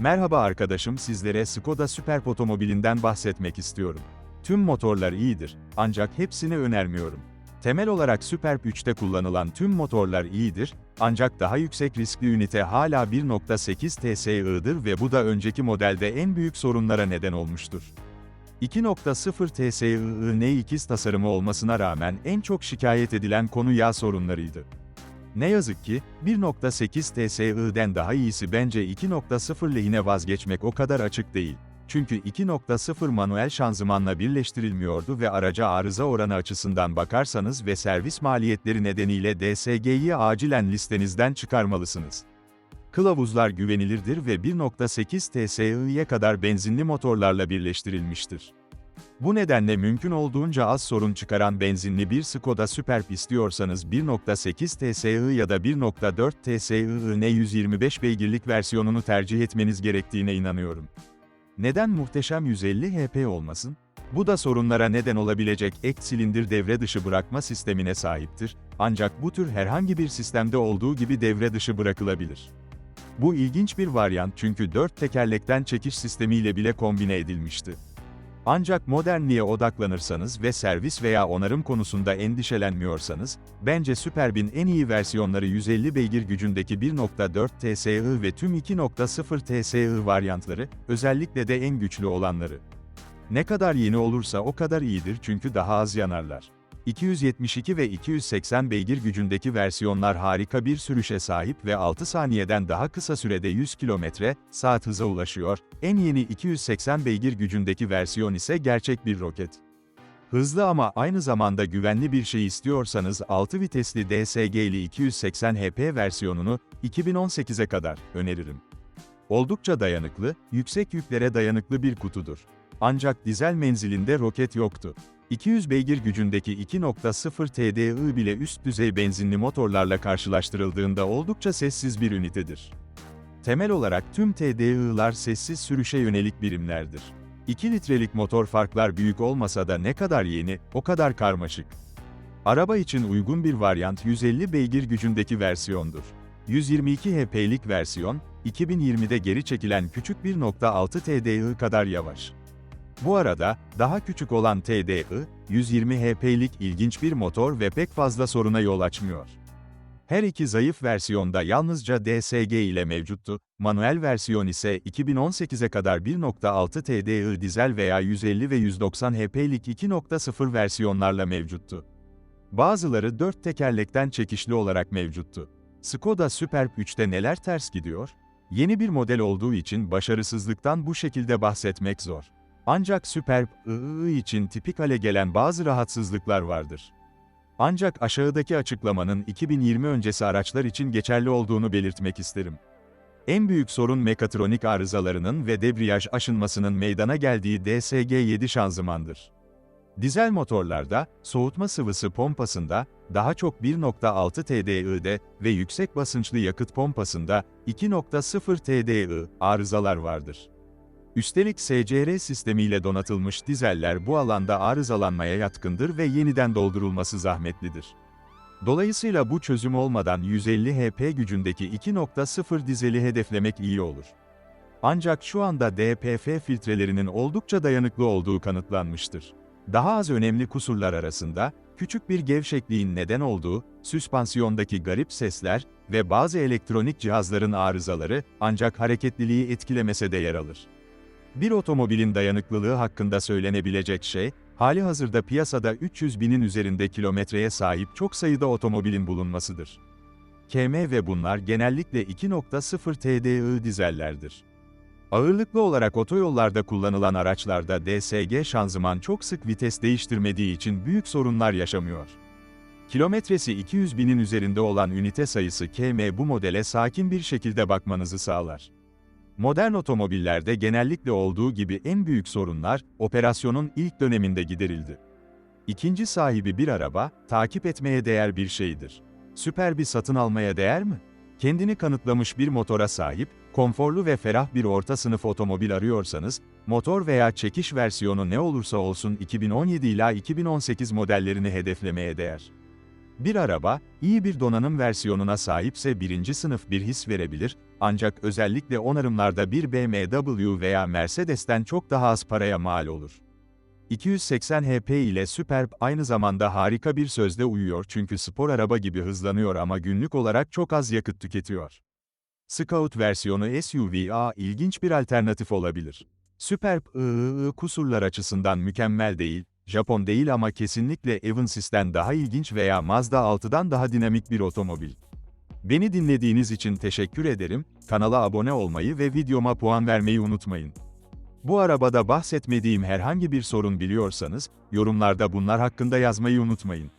Merhaba arkadaşım sizlere Skoda Superb otomobilinden bahsetmek istiyorum. Tüm motorlar iyidir, ancak hepsini önermiyorum. Temel olarak Superb 3'te kullanılan tüm motorlar iyidir, ancak daha yüksek riskli ünite hala 1.8 TSI'dir ve bu da önceki modelde en büyük sorunlara neden olmuştur. 2.0 TSI'nin ikiz tasarımı olmasına rağmen en çok şikayet edilen konu yağ sorunlarıydı. Ne yazık ki, 1.8 TSI'den daha iyisi bence 2.0 lehine vazgeçmek o kadar açık değil. Çünkü 2.0 manuel şanzımanla birleştirilmiyordu ve araca arıza oranı açısından bakarsanız ve servis maliyetleri nedeniyle DSG'yi acilen listenizden çıkarmalısınız. Kılavuzlar güvenilirdir ve 1.8 TSI'ye kadar benzinli motorlarla birleştirilmiştir. Bu nedenle mümkün olduğunca az sorun çıkaran benzinli bir Skoda Superb istiyorsanız 1.8 TSI ya da 1.4 TSI'nin 125 beygirlik versiyonunu tercih etmeniz gerektiğine inanıyorum. Neden muhteşem 150 HP olmasın? Bu da sorunlara neden olabilecek ek silindir devre dışı bırakma sistemine sahiptir, ancak bu tür herhangi bir sistemde olduğu gibi devre dışı bırakılabilir. Bu ilginç bir varyant çünkü 4 tekerlekten çekiş sistemiyle bile kombine edilmişti. Ancak modernliğe odaklanırsanız ve servis veya onarım konusunda endişelenmiyorsanız, bence Superb'in en iyi versiyonları 150 beygir gücündeki 1.4 TSI ve tüm 2.0 TSI varyantları, özellikle de en güçlü olanları. Ne kadar yeni olursa o kadar iyidir çünkü daha az yanarlar. 272 ve 280 beygir gücündeki versiyonlar harika bir sürüşe sahip ve 6 saniyeden daha kısa sürede 100 km saat hıza ulaşıyor. En yeni 280 beygir gücündeki versiyon ise gerçek bir roket. Hızlı ama aynı zamanda güvenli bir şey istiyorsanız 6 vitesli DSG'li 280 HP versiyonunu 2018'e kadar öneririm. Oldukça dayanıklı, yüksek yüklere dayanıklı bir kutudur. Ancak dizel menzilinde roket yoktu. 200 beygir gücündeki 2.0 TDI bile üst düzey benzinli motorlarla karşılaştırıldığında oldukça sessiz bir ünitedir. Temel olarak tüm TDI'lar sessiz sürüşe yönelik birimlerdir. 2 litrelik motor farklar büyük olmasa da ne kadar yeni, o kadar karmaşık. Araba için uygun bir varyant 150 beygir gücündeki versiyondur. 122 HP'lik versiyon, 2020'de geri çekilen küçük 1.6 TDI kadar yavaş. Bu arada, daha küçük olan TDI, 120 HP'lik ilginç bir motor ve pek fazla soruna yol açmıyor. Her iki zayıf versiyonda yalnızca DSG ile mevcuttu, manuel versiyon ise 2018'e kadar 1.6 TDI dizel veya 150 ve 190 HP'lik 2.0 versiyonlarla mevcuttu. Bazıları dört tekerlekten çekişli olarak mevcuttu. Skoda Superb 3'te neler ters gidiyor? Yeni bir model olduğu için başarısızlıktan bu şekilde bahsetmek zor. Ancak Superb II için tipik hale gelen bazı rahatsızlıklar vardır. Ancak aşağıdaki açıklamanın 2020 öncesi araçlar için geçerli olduğunu belirtmek isterim. En büyük sorun mekatronik arızalarının ve debriyaj aşınmasının meydana geldiği DSG-7 şanzımandır. Dizel motorlarda, soğutma sıvısı pompasında, daha çok 1.6 TDI'de ve yüksek basınçlı yakıt pompasında 2.0 TDI arızalar vardır. Üstelik SCR sistemiyle donatılmış dizeller bu alanda arızalanmaya yatkındır ve yeniden doldurulması zahmetlidir. Dolayısıyla bu çözüm olmadan 150 HP gücündeki 2.0 dizeli hedeflemek iyi olur. Ancak şu anda DPF filtrelerinin oldukça dayanıklı olduğu kanıtlanmıştır. Daha az önemli kusurlar arasında, küçük bir gevşekliğin neden olduğu, süspansiyondaki garip sesler ve bazı elektronik cihazların arızaları, ancak hareketliliği etkilemese de yer alır. Bir otomobilin dayanıklılığı hakkında söylenebilecek şey, hali hazırda piyasada 300 binin üzerinde kilometreye sahip çok sayıda otomobilin bulunmasıdır. KM ve bunlar genellikle 2.0 TDI dizellerdir. Ağırlıklı olarak otoyollarda kullanılan araçlarda DSG şanzıman çok sık vites değiştirmediği için büyük sorunlar yaşamıyor. Kilometresi 200 binin üzerinde olan ünite sayısı KM bu modele sakin bir şekilde bakmanızı sağlar. Modern otomobillerde genellikle olduğu gibi en büyük sorunlar, operasyonun ilk döneminde giderildi. İkinci sahibi bir araba, takip etmeye değer bir şeydir. Süper bir satın almaya değer mi? Kendini kanıtlamış bir motora sahip, konforlu ve ferah bir orta sınıf otomobil arıyorsanız, motor veya çekiş versiyonu ne olursa olsun 2017 ila 2018 modellerini hedeflemeye değer. Bir araba, iyi bir donanım versiyonuna sahipse birinci sınıf bir his verebilir, ancak özellikle onarımlarda bir BMW veya Mercedes'ten çok daha az paraya mal olur. 280 HP ile Superb aynı zamanda harika bir sözde uyuyor çünkü spor araba gibi hızlanıyor ama günlük olarak çok az yakıt tüketiyor. Scout versiyonu SUV'a ilginç bir alternatif olabilir. Superb, ıı, kusurlar açısından mükemmel değil, Japon değil ama kesinlikle Evans'den daha ilginç veya Mazda 6'dan daha dinamik bir otomobil. Beni dinlediğiniz için teşekkür ederim, kanala abone olmayı ve videoma puan vermeyi unutmayın. Bu arabada bahsetmediğim herhangi bir sorun biliyorsanız, yorumlarda bunlar hakkında yazmayı unutmayın.